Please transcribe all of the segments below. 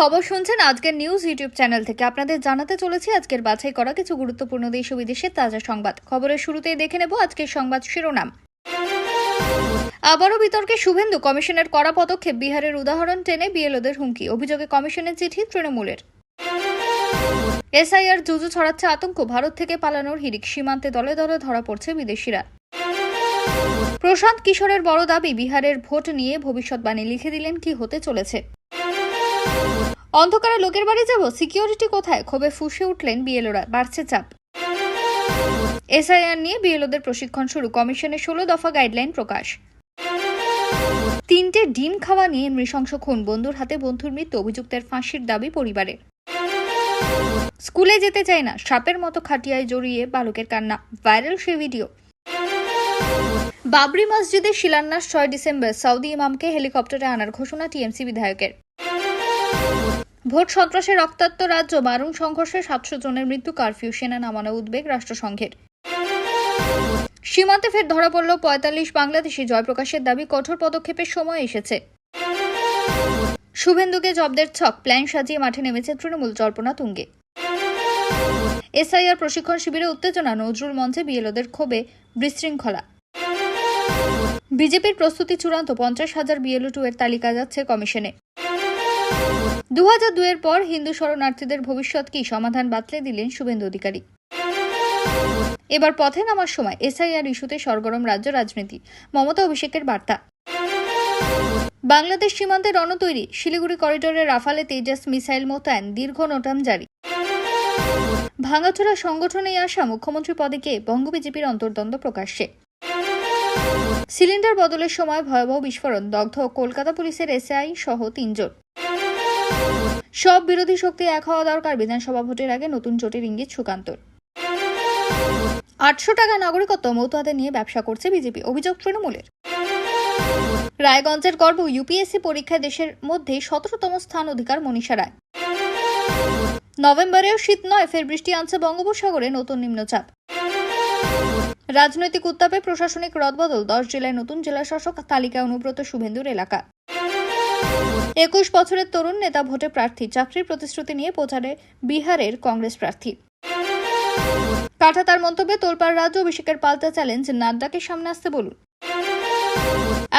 খবর শুনছেন আজকের নিউজ ইউটিউব চ্যানেল থেকে। আপনাদের জানাতে চলেছি আজকের বাছাই করা কিছু গুরুত্বপূর্ণ দেশ ও বিদেশের তাজা সংবাদ। খবরের শুরুতেই দেখে নেব আজকের সংবাদ শিরোনাম। আবারও বিতর্কে শুভেন্দু, কমিশনের কড়া পদক্ষেপ, বিহারের উদাহরণ টেনে বিএলওদের হুমকি, অভিযোগে কমিশনের চিঠি তৃণমূলের। এসআইআর জুজু ছড়াচ্ছে আতঙ্ক, ভারত থেকে পালানোর হিড়িক, সীমান্তে দলে দলে ধরা পড়ছে বিদেশিরা। প্রশান্ত কিশোরের বড় দাবি, বিহারের ভোট নিয়ে ভবিষ্যৎবাণী লিখে দিলেন কি হতে চলেছে। অন্ধকারে লোকের বাড়ি যাব? সিকিউরিটি কোথায়? ক্ষোভে ফুসে উঠলেন বিএলওরা। বাড়ছে চাপ। এসআইআর নিয়ে বিএলওদের প্রশিক্ষণ শুরু। কমিশনের ষোলো দফা গাইডলাইন প্রকাশ। তিনটে ডিম খাওয়া নিয়ে নৃশংস খুন। বন্ধুর হাতে বন্ধুর মৃত্যু। অভিযুক্তের ফাঁসির দাবি পরিবারের। স্কুলে যেতে চায় না। সাপের মতো খাটিয়ায় জড়িয়ে বালকের কান্না। ভাইরাল সে ভিডিও। বাবরি মসজিদের শিলান্যাস ছয় ডিসেম্বর। সৌদি ইমামকে হেলিকপ্টারে আনার ঘোষণা টিএমসি বিধায়কের। ভোট সন্ত্রাসের রক্তাক্ত রাজ্য মারুন সংঘর্ষে সাতশো জনের মৃত্যু, কারফিউ, সেনা নামানো উদ্বেগ রাষ্ট্রসংঘের। সীমান্তে ফের ধরা পড়ল পঁয়তাল্লিশ বাংলাদেশি। জয়প্রকাশের দাবি, কঠোর পদক্ষেপের সময় এসেছে। শুভেন্দুকে জব্দের ছক, প্ল্যান সাজিয়ে মাঠে নেমেছে তৃণমূল জল্পনা তুঙ্গে। এসআইআর প্রশিক্ষণ শিবিরে উত্তেজনা, নজরুল মঞ্চে বিএলওদের ক্ষোভে বিশৃঙ্খলা। বিজেপির প্রস্তুতি চূড়ান্ত, পঞ্চাশ হাজার বিএলও টু এর তালিকা যাচ্ছে কমিশনে। দু হাজার দুয়ের পর হিন্দু শরণার্থীদের ভবিষ্যৎ কি সমাধান বাতলে দিলেন শুভেন্দু অধিকারী। এবার পথে নামার সময় এসআইআর ইস্যুতে সরগরম রাজ্য রাজনীতি। মমতা অভিষেকের বার্তা। বাংলাদেশ সীমান্তে রণতৈরি। শিলিগুড়ি করিডোরে রাফালে তেজাস মিসাইল মোতায়েন। দীর্ঘ নোটাম জারি। ভাঙাচোরা সংগঠনে আসা মুখ্যমন্ত্রী পদে কে? বঙ্গ বিজেপির অন্তর্দ্বন্দ্ব প্রকাশ্যে। সিলিন্ডার বদলের সময় ভয়াবহ বিস্ফোরণ। দগ্ধ কলকাতা পুলিশের এসআই সহ তিনজন। সব বিরোধী শক্তি এক হওয়া দরকার। বিধানসভা ভোটের আগে নতুন জোটের ইঙ্গিত সুকান্তর। আটশো টাকা নাগরিকত্ব মৌতুয়াদের নিয়ে ব্যবসা করছে বিজেপি, অভিযোগ তৃণমূলের। রায়গঞ্জের গর্ব, ইউপিএসসি পরীক্ষায় দেশের মধ্যে সতেরোতম স্থান অধিকার মনীষা রায়। নভেম্বরেও শীত নয়, ফের বৃষ্টি আনছে বঙ্গোপসাগরে নতুন নিম্নচাপ। রাজনৈতিক উত্তাপে প্রশাসনিক রদবদল, দশ জেলায় নতুন জেলা শাসক তালিকায় অনুব্রত শুভেন্দুর এলাকা। একুশ বছরের তরুণ নেতা ভোটে প্রার্থী, চাকরির প্রতিশ্রুতি নিয়ে প্রচারে বিহারের কংগ্রেস প্রার্থী। কাঠা তার মন্তব্যে তোলপাড় রাজ্য অভিষেকের পাল্টা চ্যালেঞ্জ, নাড্ডাকে সামনে আসতে বলুন।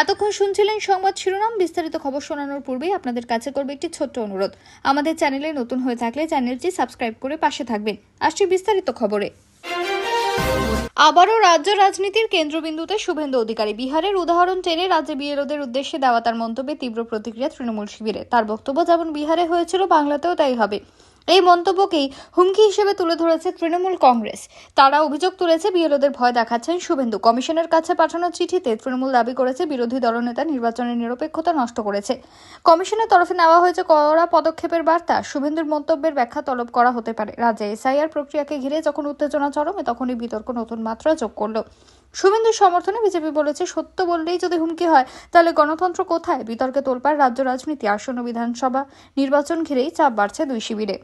এতক্ষণ শুনছিলেন সংবাদ শিরোনাম, বিস্তারিত খবর শোনানোর পূর্বেই আপনাদের কাছে করবে একটি ছোট্ট অনুরোধ। আমাদের চ্যানেলে নতুন হয়ে থাকলে চ্যানেলটি সাবস্ক্রাইব করে পাশে থাকবেন। আসছি বিস্তারিত খবরে। আবারও রাজ্য রাজনীতির কেন্দ্রবিন্দুতে শুভেন্দু অধিকারী। বিহারের উদাহরণ টেনে রাজ্যে বিএলওদের উদ্দেশ্যে দেওয়া তার মন্তব্যে তীব্র প্রতিক্রিয়া তৃণমূল শিবিরে। তার বক্তব্য, যেমন বিহারে হয়েছিল, বাংলাতেও তাই হবে। এই মন্তব্যকেই হুমকি হিসেবে তুলে ধরেছে তৃণমূল কংগ্রেস। তারা অভিযোগ তুলেছে, বিএলওদের ভয় দেখাচ্ছেন শুভেন্দু। কমিশনের কাছে পাঠানো চিঠিতে তৃণমূল দাবি করেছে, বিরোধী দলনেতা নির্বাচনের নিরপেক্ষতা নষ্ট করেছে। কমিশনের তরফে নেওয়া হয়েছে কড়া পদক্ষেপের বার্তা। শুভেন্দুর মন্তব্যের ব্যাখ্যা তলব করা হতে পারে। রাজ্যে এসআইআর প্রক্রিয়াকে ঘিরে যখন উত্তেজনা চরমে, তখনই বিতর্ক নতুন মাত্রা যোগ করল। শুভেন্দুর সমর্থনে বিজেপি বলেছে, সত্য বললেই যদি হুমকি হয়, তাহলে গণতন্ত্র কোথায়? বিতর্কে তোলপাড় রাজ্য রাজনীতি, আসন্ন বিধানসভা নির্বাচন ঘিরেই চাপ বাড়ছে দুই শিবিরে।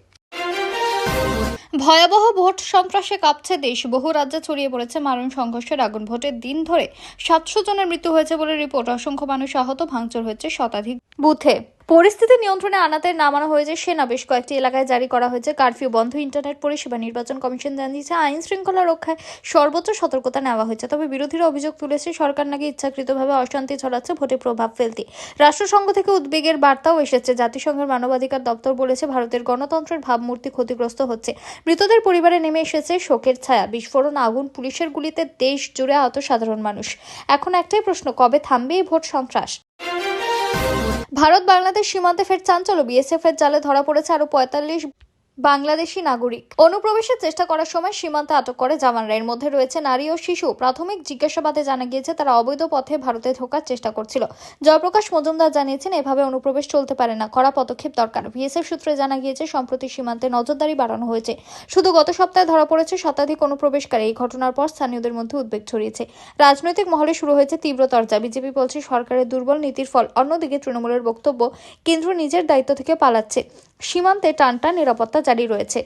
ভয়াবহ ভোট সন্ত্রাসে কাঁপছে দেশ। বহু রাজ্যে ছড়িয়ে পড়েছে মারণ সংঘর্ষের আগুন ভোটের দিন ধরে। সাতশো জনের মৃত্যু হয়েছে বলে রিপোর্ট। অসংখ্য মানুষ আহত, ভাঙচুর হয়েছে শতাধিক বুথে। পরিস্থিতি নিয়ন্ত্রণে আনাতে নামানো হয়েছে সেনা। বেশ কয়েকটি এলাকায় জারি করা হয়েছে কারফিউ, বন্ধ ইন্টারনেট পরিষেবা, নির্বাচন কমিশন জানিয়েছে আইন শৃঙ্খলা রক্ষায় সর্বোচ্চ সতর্কতা নেওয়া হয়েছে, তবে বিরোধীরা অভিযোগ তুলেছে সরকার নাকি ইচ্ছাকৃতভাবে অশান্তি ছড়াচ্ছে, ভোটে প্রভাব ফেলতে। রাষ্ট্রসংঘ থেকে উদ্বেগের বার্তাও এসেছে, জাতিসংঘের মানবাধিকার দপ্তর বলেছে ভারতের গণতন্ত্রের ভাবমূর্তি ক্ষতিগ্রস্ত হচ্ছে। মৃতদের পরিবারে নেমে এসেছে শোকের ছায়া, বিস্ফোরণ, আগুন, পুলিশের গুলিতে দেশ জুড়ে আহত সাধারণ মানুষ। এখন একটাই প্রশ্ন, কবে থামবে এই ভোট সন্ত্রাস? ভারত বাংলাদেশ সীমান্তে ফের চাঞ্চল্য। বিএসএফ এর জালে ধরা পড়েছে আরও পঁয়তাল্লিশ বাংলাদেশি নাগরিক। অনুপ্রবেশের চেষ্টা করার সময় সীমান্তে আটক করে জামানরা এর মধ্যে রয়েছে নারী ও শিশু। প্রাথমিক জিজ্ঞাসাবাদে জানা গিয়েছে, তারা অবৈধ পথে ভারতে ঢোকার চেষ্টা করছিল। জয়প্রকাশ মজুমদার জানিয়েছেন, এভাবে অনুপ্রবেশ চলতে পারে না। কড়া পদক্ষেপ দরকার। বিএসএফ সূত্রে জানা গিয়েছে, সম্প্রতি সীমান্তে নজরদারি বাড়ানো হয়েছে। শুধু গত সপ্তাহে ধরা পড়েছে শতাধিক অনুপ্রবেশকারী। এই ঘটনার পর স্থানীয়দের মধ্যে উদ্বেগ ছড়িয়েছে। রাজনৈতিক মহলে শুরু হয়েছে তীব্র চর্চা বিজেপি বলছে, সরকারের দুর্বল নীতির ফল। অন্যদিকে তৃণমূলের বক্তব্য, কেন্দ্র নিজের দায়িত্ব থেকে পালাচ্ছে। সীমান্তে টানটান নিরাপত্তা জারি রয়েছে।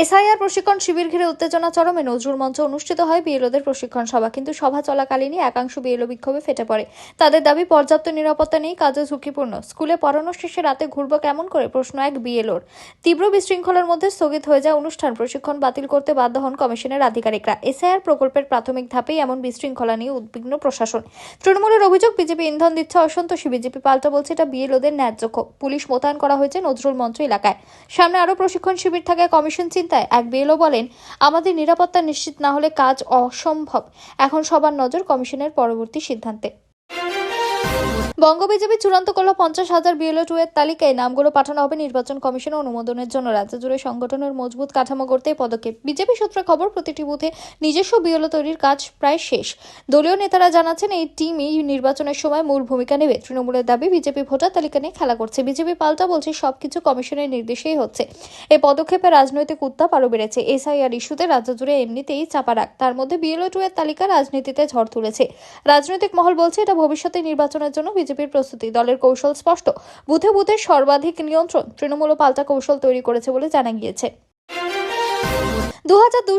এসআইআর প্রশিক্ষণ শিবির ঘিরে উত্তেজনা চরমে। নজরুল মঞ্চ অনুষ্ঠিত হয় বিএলওদের প্রশিক্ষণ সভা, কিন্তু সভা চলাকালীনই একাংশ বিএলও বিক্ষোভে ফেটে পড়ে। তাদের দাবি, পর্যাপ্ত নিরাপত্তা নেই, কাজে ঝুঁকিপূর্ণ। স্কুলে পড়ানো শেষে রাতে ঘুরবো কেমন করে? প্রশ্ন এক বিএলওর। তীব্র বিশৃঙ্খলার মধ্যে স্থগিত হয়ে যায় অনুষ্ঠান। প্রশিক্ষণ বাতিল করতে বাধ্য হন কমিশনের আধিকারিকরা। এসআইআর প্রকল্পের প্রাথমিক ধাপেই এমন বিশৃঙ্খলা নিয়ে উদ্বিগ্ন প্রশাসন। তৃণমূলের অভিযোগ, বিজেপি ইন্ধন দিচ্ছে অসন্তোষী। বিজেপি পাল্টা বলছে এটা বিএলওদের ন্যায্য। পুলিশ মোতায়েন করা হয়েছে নজরুল মঞ্চ এলাকায়। সামনে আরও প্রশিক্ষণ শিবির থাকায় কমিশন চিন্তায় এক বিএলও বলেন, আমাদের নিরাপত্তা নিশ্চিত না হলে কাজ অসম্ভব। এখন সবার নজর কমিশনের পরবর্তী সিদ্ধান্তে। বঙ্গ বিজেপি চূড়ান্ত করল পঞ্চাশ হাজার বিএলও টু এর তালিকায়। নামগুলো পাঠানো হবে নির্বাচন কমিশনের অনুমোদনের জন্য। রাজ্য জুড়ে সংগঠনের মজবুত কাঠামো করতে পদক্ষেপ। বিজেপি সূত্রে খবর, প্রতিটি বুথে নিজস্ব বিএলও তৈরির কাজ প্রায় শেষ। দলীয় নেতারা জানাচ্ছেন, এই টিমই নির্বাচনের সময় মূল ভূমিকা নেবে। তৃণমূলের দাবি, বিজেপি ভোটার তালিকা নিয়ে খেলা করছে। বিজেপি পাল্টা বলছে, সবকিছু কমিশনের নির্দেশেই হচ্ছে। এই পদক্ষেপে রাজনৈতিক উত্তাপ আরও বেড়েছে। এসআইআর ইস্যুতে রাজ্য জুড়ে এমনিতেই চাপা রাখ তার মধ্যে বিএলও টু এর তালিকা রাজনীতিতে ঝড় তুলেছে। রাজনৈতিক মহল বলছে, এটা ভবিষ্যতে নির্বাচনের জন্য বিজেপির প্রস্তুতি। দলের কৌশল স্পষ্ট। বুথে বুথে সর্বাধিক নিয়ন্ত্রণ। তৃণমূল পাল্টা কৌশল তৈরি করেছে বলে জানা গিয়েছে। দু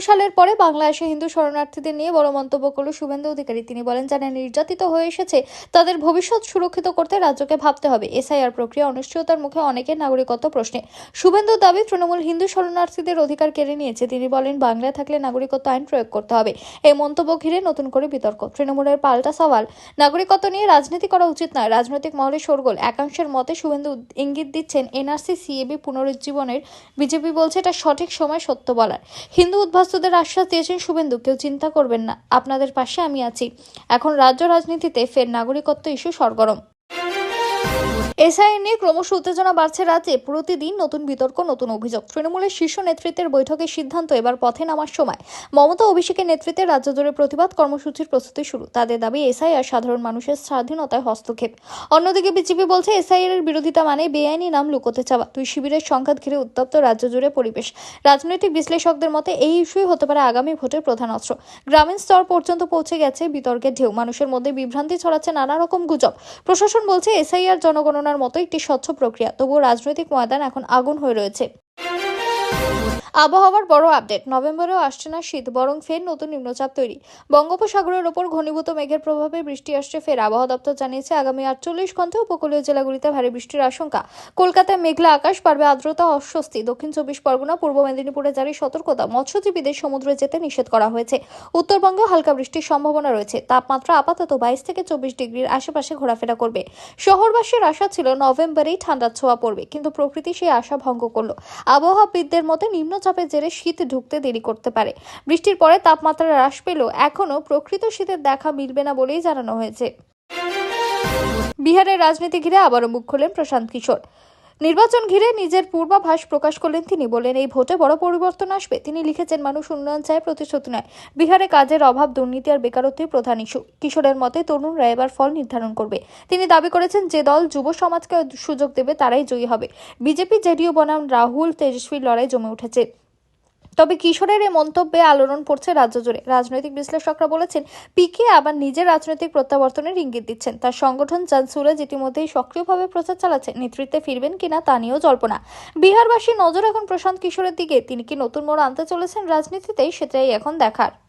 সালের পরে বাংলা এসে হিন্দু শরণার্থীদের নিয়ে বড় মন্তব্য করল শুভেন্দু অধিকারী। তিনি বলেন, যারা নির্যাতিত হয়ে এসেছে, তাদের ভবিষ্যৎ সুরক্ষিত করতে রাজ্যকে ভাবতে হবে। এসআইআর প্রক্রিয়া অনিশ্চয়তার মুখে অনেকের নাগরিকত্ব প্রশ্নে। শুভেন্দুর দাবি, তৃণমূল হিন্দু শরণার্থীদের অধিকার কেড়ে নিয়েছে। তিনি বলেন, বাংলায় থাকলে নাগরিকত্ব আইন প্রয়োগ করতে হবে। এই মন্তব্য ঘিরে নতুন করে বিতর্ক। তৃণমূলের পাল্টা সওয়াল, নাগরিকত্ব নিয়ে রাজনীতি করা উচিত নয়। রাজনৈতিক মহলে শোরগোল। একাংশের মতে, শুভেন্দু ইঙ্গিত দিচ্ছেন, এনআরসি সিএবি পুনরুজ্জীবনের, বিজেপি বলছে এটা সঠিক সময় সত্য বলার। হিন্দু উদ্ভাস্তদের আশ্বাস দিয়েছেন শুভেন্দু, কেউ চিন্তা করবেন না, আপনাদের পাশে আমি আছি। এখন রাজ্য রাজনীতিতে ফের নাগরিকত্ব ইস্যু সরগরম। এসআই নিয়ে ক্রমশ উত্তেজনা বাড়ছে রাজ্যে। প্রতিদিন নতুন বিতর্ক, নতুন অভিযোগ। তৃণমূলের শীর্ষ নেতৃত্বের বৈঠকের সিদ্ধান্ত এবার পথে নামার সময়। মমতা অভিষেকের নেতৃত্বে রাজ্য জুড়ে প্রতিবাদ কর্মসূচির প্রস্তুতি শুরু। তাদের দাবি, এসআই আর সাধারণ মানুষের স্বাধীনতায় হস্তক্ষেপ। অন্যদিকে বিজেপি বলছে, এসআই এর বিরোধিতা মানে বেআইনি নাম লুকোতে চাওয়া। দুই শিবিরের সংঘাত ঘিরে উত্তপ্ত রাজ্য জুড়ে পরিবেশ। রাজনৈতিক বিশ্লেষকদের মতে, এই ইস্যুই হতে পারে আগামী ভোটের প্রধান অস্ত্র। গ্রামীণ স্তর পর্যন্ত পৌঁছে গেছে বিতর্কের ঢেউ। মানুষের মধ্যে বিভ্রান্তি ছড়াচ্ছে নানা রকম গুজব। প্রশাসন বলছে এসআইআর জনগণনার মতো একটি স্বচ্ছ প্রক্রিয়া। তবুও রাজনৈতিক ময়দান এখন আগুন হয়ে রয়েছে। আবহাওয়ার বড় আপডেট। নভেম্বরেও আসছে না শীত, বরং ফের নতুন নিম্নচাপ তৈরি। বঙ্গোপসাগরের ওপর ঘনীভূত মেঘের প্রভাবে বৃষ্টি আসছে ফের। আবহাওয়া দপ্তর জানিয়েছে, আগামী আটচল্লিশ ঘণ্টা উপকূলীয় জেলাগুলিতে ভারী বৃষ্টির আশঙ্কা। কলকাতায় মেঘলা আকাশ, পারবে আর্দ্রতা, অস্বস্তি। দক্ষিণ চব্বিশ পরগনা, পূর্ব মেদিনীপুরে জারি সতর্কতা। মৎস্যজীবীদের সমুদ্রে যেতে নিষেধ করা হয়েছে। উত্তরবঙ্গে হালকা বৃষ্টির সম্ভাবনা রয়েছে। তাপমাত্রা আপাতত বাইশ থেকে চব্বিশ ডিগ্রির আশেপাশে ঘোরাফেরা করবে। শহরবাসীর আশা ছিল নভেম্বরেই ঠান্ডার ছোঁয়া পড়বে, কিন্তু প্রকৃতি সেই আশা ভঙ্গ করল। আবহাওয়াবিদদের মতে নিম্নচাপের জেরে শীত ঢুকতে দেরি করতে পারে। বৃষ্টির পরে তাপমাত্রা হ্রাস পেলেও এখনও প্রকৃত শীতের দেখা মিলবে না বলেই জানানো হয়েছে। বিহারের রাজনীতি ঘিরে আবারও মুখ খোলেন প্রশান্ত কিশোর। নির্বাচন ঘিরে নিজের পূর্বাভাস প্রকাশ করলেন তিনি বলেন এই ভোটে বড় পরিবর্তন আসবে। তিনি লিখেছেন, মানুষ উন্নয়ন চায় প্রতিশ্রুতি নয়। বিহারে কাজের অভাব, দুর্নীতি আর বেকারত্বই প্রধান ইস্যু। কিশোরের মতে, তরুণরা এবার ফল নির্ধারণ করবে। তিনি দাবি করেছেন, যে দল যুব সমাজকে সুযোগ দেবে, তারাই জয়ী হবে। বিজেপি জেডিও বনাম রাহুল তেজস্বীর লড়াই জমে উঠেছে। তবে কিশোরের এই মন্তব্যে আলোড়ন পড়ছে রাজ্য জুড়ে। রাজনৈতিক বিশ্লেষকরা বলেছেন, পিকে আবার নিজের রাজনৈতিক প্রত্যাবর্তনের ইঙ্গিত দিচ্ছেন। তার সংগঠন জানসুরাজ ইতিমধ্যেই সক্রিয়ভাবে প্রচার চালাচ্ছে। নেতৃত্বে ফিরবেন কিনা তা নিয়েও জল্পনা। বিহারবাসীর নজর এখন প্রশান্ত কিশোরের দিকে। তিনি কি নতুন মোড় আনতে চলেছেন রাজনীতিতেই সেটাই এখন দেখার।